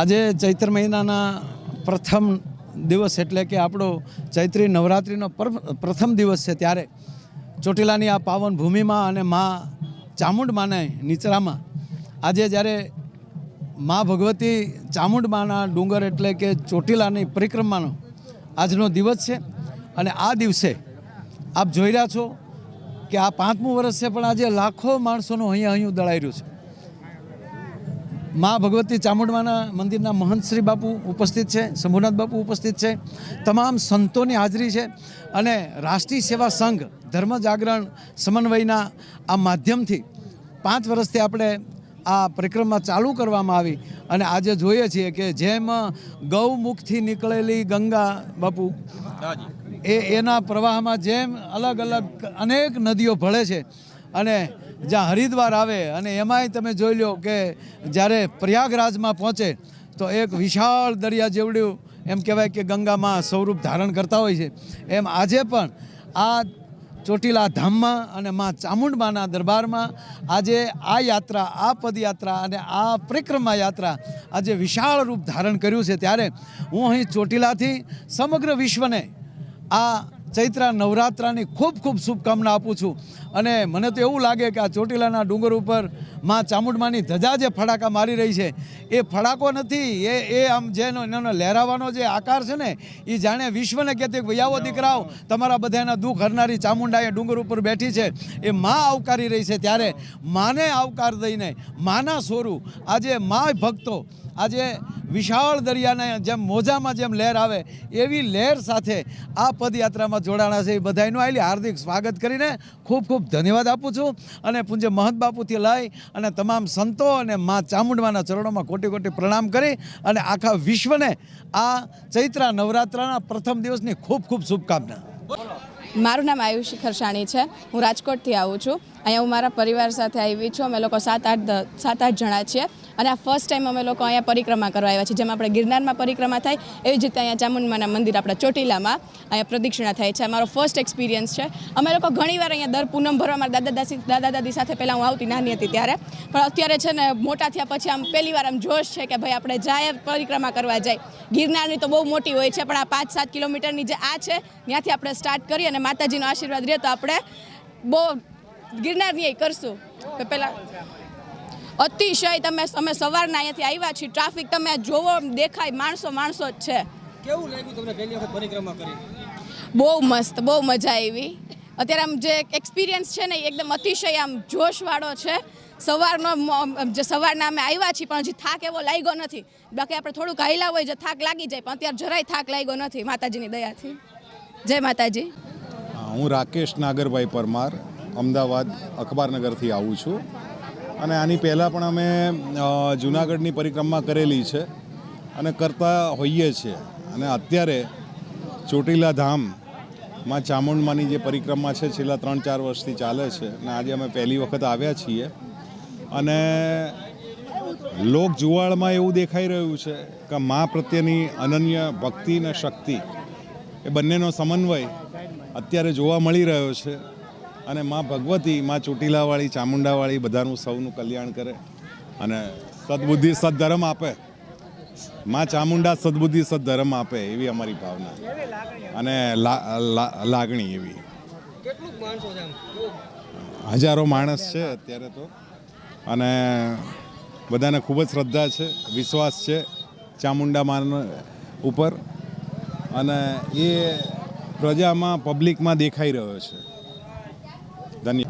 આજે ચૈત્ર મહિનાના પ્રથમ દિવસ એટલે કે આપણો ચૈત્રી નવરાત્રિનો પ્રથમ દિવસ છે ત્યારે ચોટીલાની આ પાવન ભૂમિમાં અને મા ચામુંડ માને નીચરામાં. આજે જ્યારે મા ભગવતી ચામુંડ માના ડુંગર એટલે કે ચોટીલાની પરિક્રમાનો આજનો દિવસ છે અને આ દિવસે આપ જોઈ રહ્યા છો કે આ પાંચમું વર્ષ છે પણ આજે લાખો માણસોનું અહીંયા અહીં દળાઈ રહ્યું છે. મા ભગવતી ચામુંડમાના મંદિરના મહંત શ્રી બાપુ ઉપસ્થિત છે, શંભુનાથ બાપુ ઉપસ્થિત છે, તમામ સંતોની હાજરી છે અને રાષ્ટ્રીય સેવા સંઘ ધર્મ જાગરણ સમન્વયના આ માધ્યમથી પાંચ વર્ષથી આપણે આ પરિક્રમા ચાલુ કરવામાં આવી અને આજે જોઈએ છીએ કે જેમ ગૌમુખથી નીકળેલી ગંગા બાપુ, એ એના પ્રવાહમાં જેમ અલગ અલગ અનેક નદીઓ ભળે છે અને જ્યાં હરિદ્વાર આવે અને એમાંય તમે જોઈ લો કે જ્યારે પ્રયાગરાજમાં પહોંચે, તો એક વિશાળ દરિયા જેવડ્યું, એમ કહેવાય કે ગંગામાં સ્વરૂપ ધારણ કરતા હોય છે. એમ આજે પણ આ ચોટીલા ધામમાં અને માં ચામુંડમાના દરબારમાં આજે આ યાત્રા, આ પદયાત્રા અને આ પરિક્રમા યાત્રા આજે વિશાળ રૂપ ધારણ કર્યું છે. ત્યારે હું અહીં ચોટીલાથી સમગ્ર વિશ્વને આ ચૈત્રા નવરાત્રાની ખૂબ ખૂબ શુભકામના આપું છું. અને મને તો એવું લાગે કે આ ચોટીલાના ડુંગર ઉપરમાં ચામુંડમાની ધજા જે ફડાકા મારી રહી છે, એ ફડાકો નથી, એ એ આમ જેનો એનો લહેરાવાનો જે આકાર છે ને એ જાણે વિશ્વને કહેતી કે આવો દીકરાઓ, તમારા બધાના દુઃખ હરનારી ચામુંડા એ ડુંગર ઉપર બેઠી છે. એ માં આવકારી રહી છે ત્યારે, માને આવકાર દઈને, માના સોરું. આજે મા ભક્તો આજે વિશાળ દરિયાના જેમ મોજામાં જેમ લહેર આવે, એવી લહેર સાથે આ પદયાત્રામાં જોડાણા છે એ બધાનું આવેલી હાર્દિક સ્વાગત કરીને ખૂબ ખૂબ ધન્યવાદ આપું છું. અને પૂજ્ય મહંત બાપુથી લઈ અને તમામ સંતો અને મા ચામુંડમાના ચરણોમાં કોટી કોટી પ્રણામ કરી અને આખા વિશ્વને આ ચૈત્રા નવરાત્રાના પ્રથમ દિવસની ખૂબ ખૂબ શુભકામના. મારું નામ આયુષ ખરસાણી છે. હું રાજકોટથી આવું છું. અહીંયા હું મારા પરિવાર સાથે આવી છું. અમે લોકો સાત આઠ સાત આઠ જણા છીએ. અને આ ફર્સ્ટ ટાઈમ અમે લોકો અહીંયા પરિક્રમા કરવા આવ્યા છીએ. જેમ આપણે ગિરનારમાં પરિક્રમા થાય, એવી જ રીતે અહીંયા ચામુંડમાના મંદિર આપણા ચોટીલામાં અહીંયા પ્રદક્ષિણા થાય છે. મારો ફર્સ્ટ એક્સપિરિયન્સ છે. અમે લોકો ઘણીવાર અહીંયા દર પૂનમ ભરવા, મારા દાદા દાદી દાદા દાદી સાથે પહેલાં હું આવતી નાની હતી ત્યારે. પણ અત્યારે છે ને, મોટા થયા પછી આમ પહેલી વાર આમ જોશ છે કે ભાઈ આપણે જાય પરિક્રમા કરવા જાય. ગિરનારની તો બહુ મોટી હોય છે, પણ આ પાંચ સાત કિલોમીટરની જે આ છે, ત્યાંથી આપણે સ્ટાર્ટ કરીએ અને માતાજીનો આશીર્વાદ રહે તો આપણે બહુ ગિરનારની કરશું. તો પહેલાં અતિશય તમે અમે સવારના અહીંયાથી આવ્યા છીએ. ટ્રાફિક તમે જોવો દેખાય માણસો માણસો જ છે. કેવું લાગ્યું તમને પહેલી વખત પરિક્રમા કરી? બહુ મસ્ત બહુ મજા આવી. અત્યારે આમ જે એક્સપિરિયન્સ છે ને એ એકદમ અતિશય આમ જોશવાળો છે. સવારનો જે સવારના અમે આવ્યા છીએ પણ હજી થાક એવો લાગ્યો નથી. બાકી આપણે થોડુંક હાઈલા હોય જે થાક લાગી જાય પણ અત્યારે જરાય થાક લાગ્યો નથી. માતાજીની દયાથી. જય માતાજી. હું રાકેશ નાગરભાઈ પરમાર. અમદાવાદ અખબારનગરથી આવું છું. અને આની પહેલાં પણ અમે જૂનાગઢની પરિક્રમા કરેલી છે અને કરતા હોઈએ છીએ. અને અત્યારે ચોટીલા ધામમાં ચામુંડમાની જે પરિક્રમા છે છેલ્લા ત્રણ ચાર વર્ષથી ચાલે છે અને આજે અમે પહેલી વખત આવ્યા છીએ. અને લોક જુવાળમાં એવું દેખાઈ રહ્યું છે કે મા પ્રત્યેની અનન્ય ભક્તિ અને શક્તિ એ બંનેનો સમન્વય અત્યારે જોવા મળી રહ્યો છે. અને માં ભગવતી માં ચોટીલાવાળી ચામુંડાવાળી બધાનું સૌનું કલ્યાણ કરે અને સદબુદ્ધિ સદધર્મ આપે. માં ચામુંડા સદબુદ્ધિ સદધર્મ આપે એવી અમારી ભાવના. અને લાગણી એવી? હજારો માણસ છે અત્યારે તો. અને બધાને ખૂબ જ શ્રદ્ધા છે વિશ્વાસ છે ચામુંડા માન ઉપર. અને એ પ્રજામાં પબ્લિકમાં દેખાઈ રહ્યો છે. ધન્યવાદ